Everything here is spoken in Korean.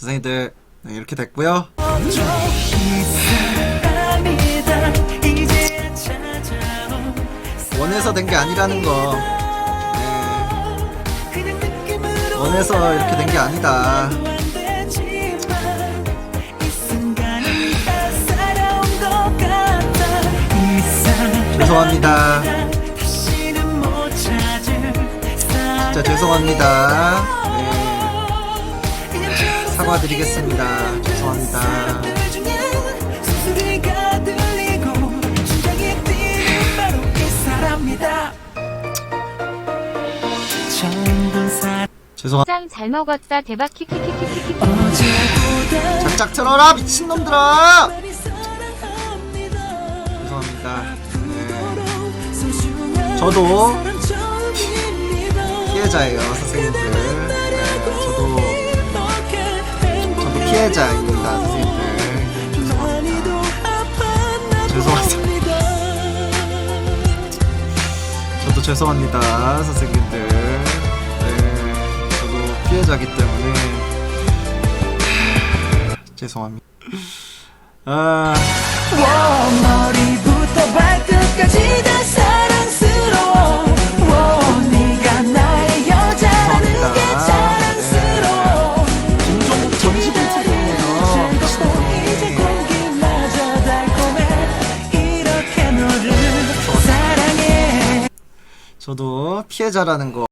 선생님들 네, 이렇게 됐고요. 원해서 된 게 아니라는 거. 네. 원해서 이렇게 된 게 아니다. 죄송합니다. 진짜 죄송합니다. 네. 사과드리겠습니다. 죄송합니다. 죄송합니다. 짱잘 먹었다 대박 키키키키키키 작작 틀어라 미친놈들아 죄송합니다 네. 저도 피해자예요 선생님들 피해자입니다 선생님들. 죄송합니다. 저도 죄송합니다 선생님들. 네, 저도 피해자기 때문에. 죄송합니다. 아 저도 피해자라는 거